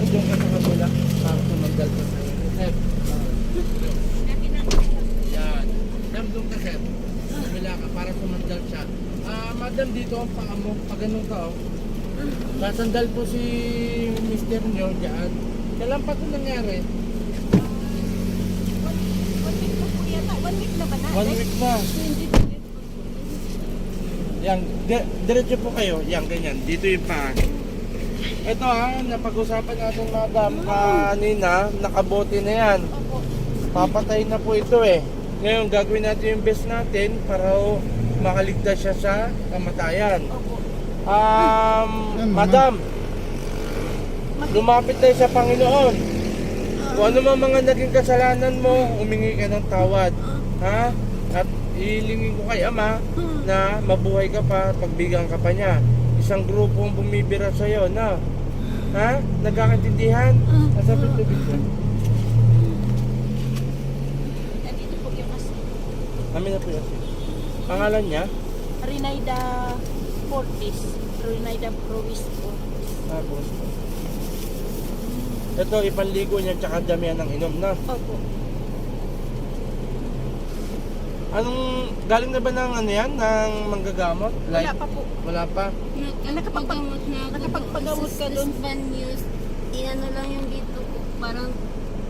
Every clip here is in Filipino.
sir, doon sa kabila. Para sumandal ka sa iyo. Sir. Yan. Sir, doon ka sir. Ka para sumandal siya. Ah, madam dito ang paa mo. Pag ganun ka po si mister nyo dyan. Kailan pa ito nangyari? One week na po yata. One week na ba na? One week na. Po. Yan, di- diretso po kayo. Yan, ganyan. Dito yung paa. Ito ha, napag-usapan natin madam kanina, nakabote na yan. Papatay na po ito eh. Ngayon, gagawin natin yung best natin para ho makaligtas siya sa kamatayan. Um, madam, lumapit tayo sa Panginoon. Kung ano man mga naging kasalanan mo, humingi ka ng tawad. Ha? At ilingin ko kay Ama na mabuhay ka pa, pagbigyan ka pa niya. Isang grupo ang bumibira sa iyo, na. Ha? Nagkakaintindihan? Nasa tubig ko. Nandito po yung as Kami na po yun. Pangalan niya? Rinaida Fortis. Rinaida Provis Fortis. Tapos. Ito, ipanligo niya tsaka damihan ng inom na. Opo. Anong, galing na ba ng ano yan? Ng manggagamot? Wala pa po. Wala pa? Nakapagpagamot na. Nakapagpagamot ka doon? Sa news, inano lang yung dito ko. Parang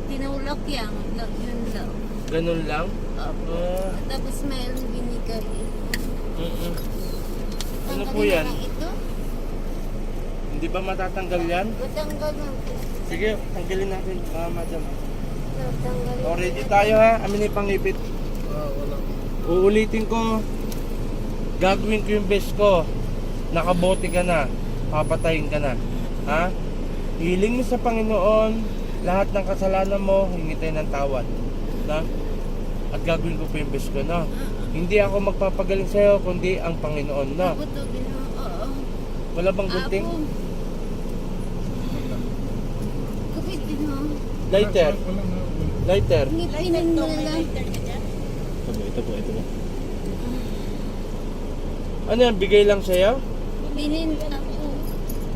tinulak yan. Lang, yun lang. Ganun lang? Opo. Ah, Tapos mayroong binigay. mm Ano po yan? na ito. Hindi ba matatanggal yan? Matanggal na po. Sige, tanggalin natin, ah, madam. Tatanggal. O, ready tayo ha. Amin yung pangipit. Uulitin ko. Gagawin ko yung best ko. Nakabote ka na. Papatayin ka na. Ha? Hiling mo sa Panginoon. Lahat ng kasalanan mo, hingi tayo ng tawad. Na? At gagawin ko po yung best ko na. Hindi ako magpapagaling sa'yo, kundi ang Panginoon na. Wala bang gunting? Lighter. Lighter. Ngipinin mo na lang. Ito po, ito po, ito po. Ano yan, bigay lang sa'yo? Binin ako.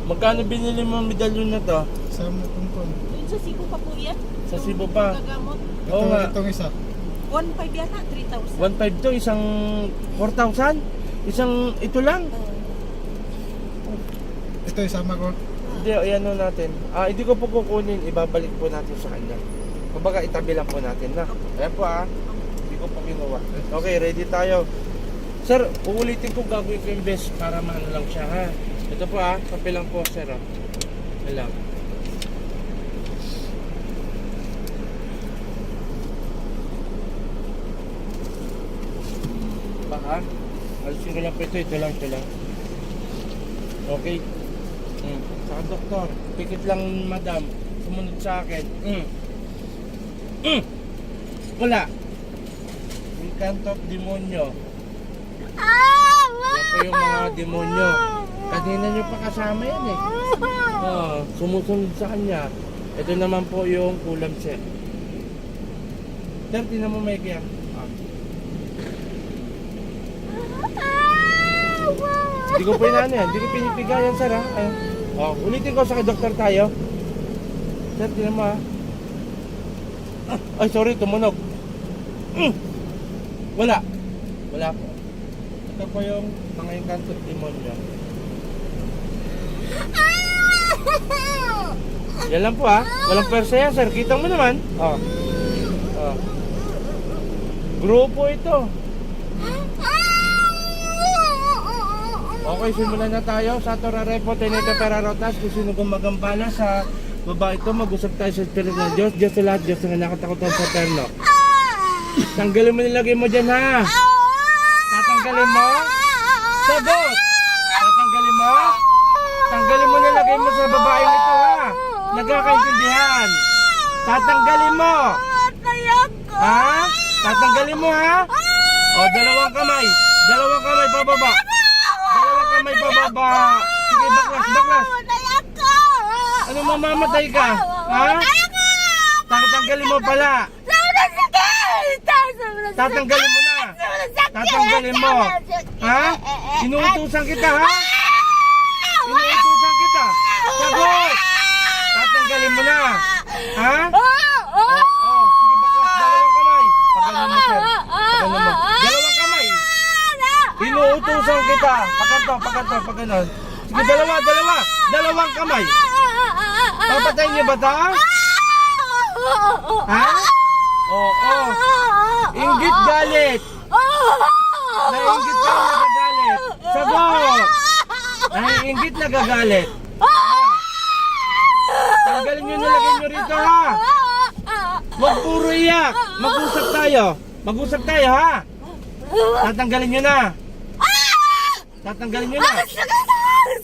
Magkano binili mo ang medalyon na to? Sa mutumpon. Doon sa Cebu pa po yan. Sa Cebu pa? Gagamot. Oo Ito, nga. itong isa. 1.5 yata. 3,000. 1.5 to, isang 4,000? Isang, ito lang? Ito isama ko. Hindi, ayan ho natin. Ah, hindi ko po kukunin, ibabalik po natin sa kanya. Kumbaga, itabi lang po natin na. Ayan po ah. Ko kinuha. Okay, ready tayo. Sir, uulitin ko gagawin ko yung best para maano lang siya ha. Ito po ah, kape lang po sir ah. Ayan lang. Pa ha? Alisin ko lang po ito, ito lang, ito lang. Okay. Mm. Saka doktor, pikit lang madam. Sumunod sa akin. Mm. Mm. Wala. Incanto of demonyo. Yan po yung mga demonyo. Kanina nyo pa kasama yan eh. Oh, sumusunod sa kanya. Ito naman po yung kulam set. Sir, tinan mo may kaya. Ah. Hindi ko po inaano yan. Hindi ko pinipigayan, sir, ha? Ayun. Oh, ulitin ko sa doktor tayo. Sir, tinan mo, ha? Ah, ay, sorry, tumunog. Mm. Wala. Wala po. Ito po yung mga inkanto demonyo. Yan lang po, ha? Walang persa yan, sir. Kita mo naman. Oh. Oh. Grupo ito. Okay, simulan na tayo sa Torarepo, Tenete Perarotas, kung sino gumagambala sa baba ito, mag-usap tayo sa Espiritu ng Diyos, Diyos sa lahat, Diyos na nakatakotan sa terno. Tanggalin mo nilagay mo dyan ha. Tatanggalin mo? Sagot! Tatanggalin mo? Tanggalin mo nilagay mo sa babaeng ito ha. Nagkakaintindihan. Tatanggalin mo. Ha? Tatanggalin mo ha? O, dalawang kamay. Dalawang kamay pababa. Dalawang kamay pababa. Sige, baklas, baklas. Ano mamamatay ka? Ha? Tatanggalin mo pala. Tatanggalin mo na. Tatanggalin mo. Ha? Inuutusan kita ha? Inuutusan kita. Sagot! Tatanggalin mo na. Ha? Ah! Oh, oh. Sige baklas, dalawang kamay. Pagano mo sir. Mo. Dalawang kamay. Inuutusan kita. Paganto, paganto, pagano. Sige, dalawa, dalawa. Dalawang kamay. Papatayin niyo ba ta? Ha? Oo. Oh, Inggit galit. Naiingit ka nagagalit. Sagot. Naiingit nagagalit. Tanggalin niyo nilagay niyo rito ha. Huwag puro iyak. Mag-usap tayo. Mag-usap tayo ha. Tatanggalin niyo na. Tatanggalin niyo na.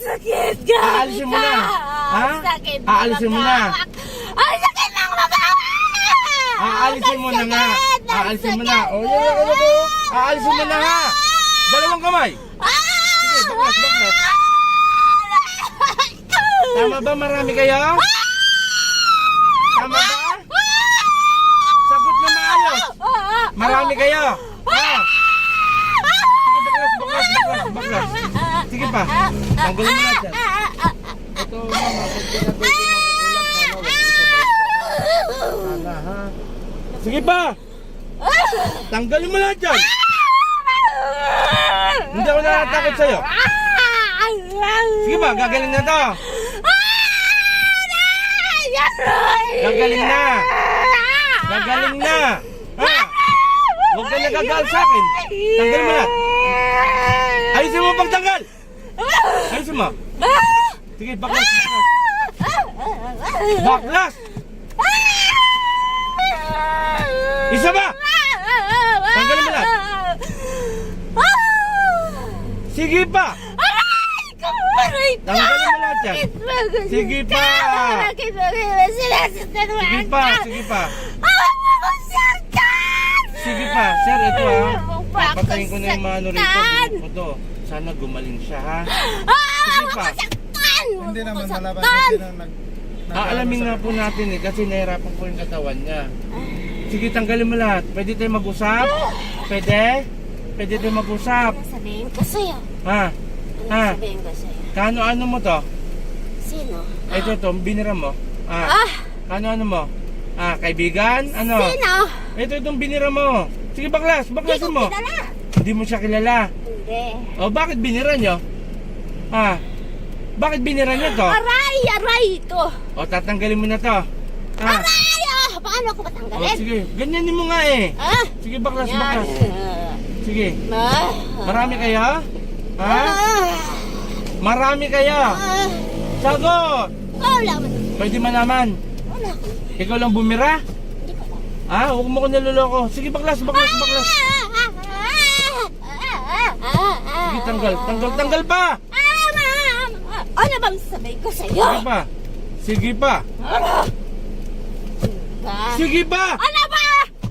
Sakit ka! Aalisin mo na. Ha? Sakit Aalisin mo na. Ang sakit ng mabawa! Aalisin mo na nga. Aalisin mo na. O, yan. Aalisin mo na ha. Dalawang kamay. Sige, baklas. Tama ba marami kayo? Tama ba? Sagot na maayos. Marami kayo. Ha? Sige, baklas, baklas, baklas, baklas. Sige pa. Tanggalin mo lahat yan. Ito, mama, pinatuloy mo kukulang, sana wag mo sabay. Sana, ha? Sige pa. Tanggalin mo lahat yan. Hindi ako natatakot sa'yo. Sige ba, gagaling na to. Gagaling na. Gagaling na. Ha? Huwag ka nagagal sa akin. Tanggalin mo lahat. Ayusin mo pagtanggal. Ayusin mo. Sige, baklas, baklas. Baklas! Isa ba? Tanggalin mo lahat. Sige pa. Tanggalin mo lahat yan. Sige pa. Sige pa, sige pa. Sige pa. Sir, ito ha. Papatayin ko na yung mga ano rito. Ito. Sana gumaling siya ha. Sige pa. Hindi naman malaban kasi na nag... Aalamin nga po natin eh kasi nahirapan po yung katawan niya. Sige, tanggalin mo lahat. Pwede tayo mag-usap? Pwede? Pwede tayo mag-usap? Sabihin ko sa'yo. Ha? Ha? Sabihin ko sa'yo. Kano-ano mo to? Sino? Ito to, binira mo. Ah. Ah! Kano-ano mo? Ah, kaibigan? Ano? Sino? Ito itong binira mo. Sige, baklas. Hindi Baklasin ko mo. kilala. Hindi mo siya kilala. Hindi. O, bakit binira nyo? Ah, bakit binira nyo to? Aray! Aray ito! O, tatanggalin mo na to. Ah, Aray! Ah! Paano ko o, matanggalin? sige. Ganyanin mo nga eh. Ah! Sige, baklas, Yan. baklas. Sige. Ah! Marami kayo? Ha? Ah! Marami kayo? Ah! Sagot! Wala man. Pwede man naman. Wala ko. Ikaw lang bumira? Hindi ko alam. Ha? Huwag mo ko niloloko. Sige, baklas, baklas, baklas. Sige, tanggal. Tanggal, tanggal pa! Ano bang sabihin ko sa'yo? Sige pa. Sige pa. Ka? Sige pa! Ano ba?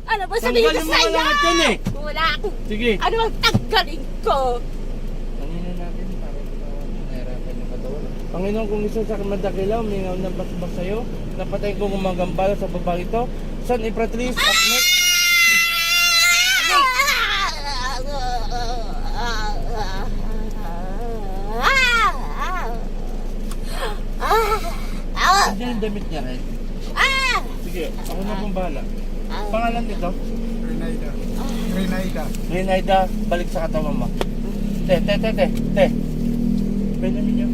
Ano ba sabihin ko Tanggalin mo sa'yo? lahat yan eh. Wala akong... Sige. Ano bang tanggalin ko? Panginoon natin, para nahirapan yung katawan. Panginoon, kung gusto sa akin madakilaw, mingaw ng basbas sa'yo, napatay ko gumagambala sa babae ito. San Imperatriz, Akmet, hindi yung damit niya rin. Sige, ako na pong bahala. Pangalan nito? Renaida. Renaida. Renaida, balik sa katawan mo. Te, te, te, te, te. Pwede ninyo.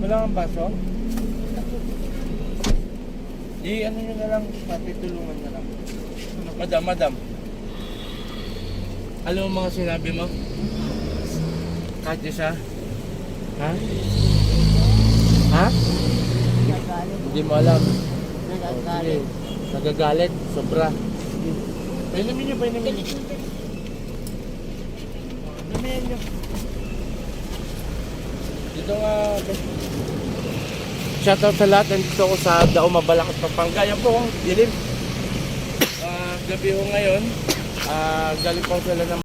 Wala kang baso? I, ano nyo na lang, patitulungan na lang. Madam, madam. Alam mo mga sinabi mo? Kadyo siya? Ha? Ha? Hindi mo alam. Sige. Nagagalit. Sobra. Sige. Painumin nyo, painumin nyo. Damihan nyo. Dito nga. Shoutout sa lahat. Nandito ako sa Dao Mabalakot, Pampanga. Yan po, dilim. Ah, gabi ho ngayon. Ah, galing po sila ng